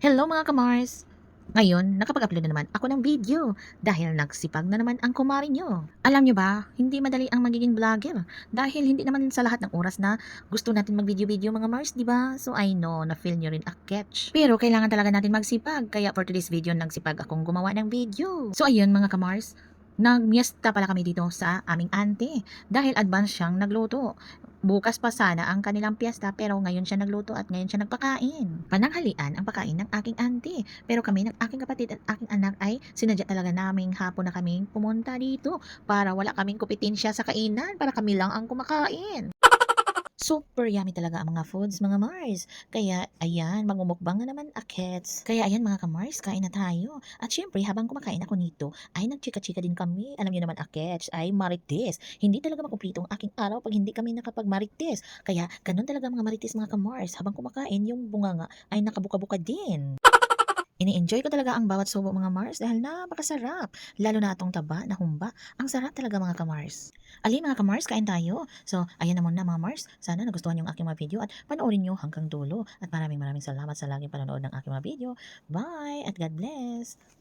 Hello mga kamars! Ngayon, nakapag-upload na naman ako ng video dahil nagsipag na naman ang kumari nyo. Alam nyo ba, hindi madali ang magiging vlogger dahil hindi naman sa lahat ng oras na gusto natin mag-video-video mga Mars, di ba? So I know, na-feel nyo rin a catch. Pero kailangan talaga natin magsipag, kaya for today's video, nagsipag akong gumawa ng video. So ayun mga kamars, nagmiesta pala kami dito sa aming ante dahil advance siyang nagluto. Bukas pa sana ang kanilang piyesta pero ngayon siya nagluto at ngayon siya nagpakain. Pananghalian ang pakain ng aking auntie. Pero kami ng aking kapatid at aking anak ay sinadya talaga naming hapon na kaming pumunta dito para wala kaming kupitin siya sa kainan para kami lang ang kumakain. Super yummy talaga ang mga foods, mga Mars. Kaya, ayan, magmumukbang na naman akets. Kaya, ayan, mga ka-Mars, kain na tayo. At syempre, habang kumakain ako nito, ay nagchika-chika din kami. Alam niyo naman, akets, ay marites. Hindi talaga makumplito ang aking araw pag hindi kami nakapag-marites. Kaya, ganun talaga mga marites, mga ka-Mars. Habang kumakain, yung bunganga ay nakabuka-buka din. Ini-enjoy ko talaga ang bawat subo mga Mars dahil napakasarap. Lalo na itong taba na humba. Ang sarap talaga mga ka-Mars. Ali mga ka-Mars, kain tayo. So, ayan na muna mga Mars. Sana nagustuhan yung aking mga video at panoorin nyo hanggang dulo. At maraming maraming salamat sa laging panonood ng aking mga video. Bye at God bless!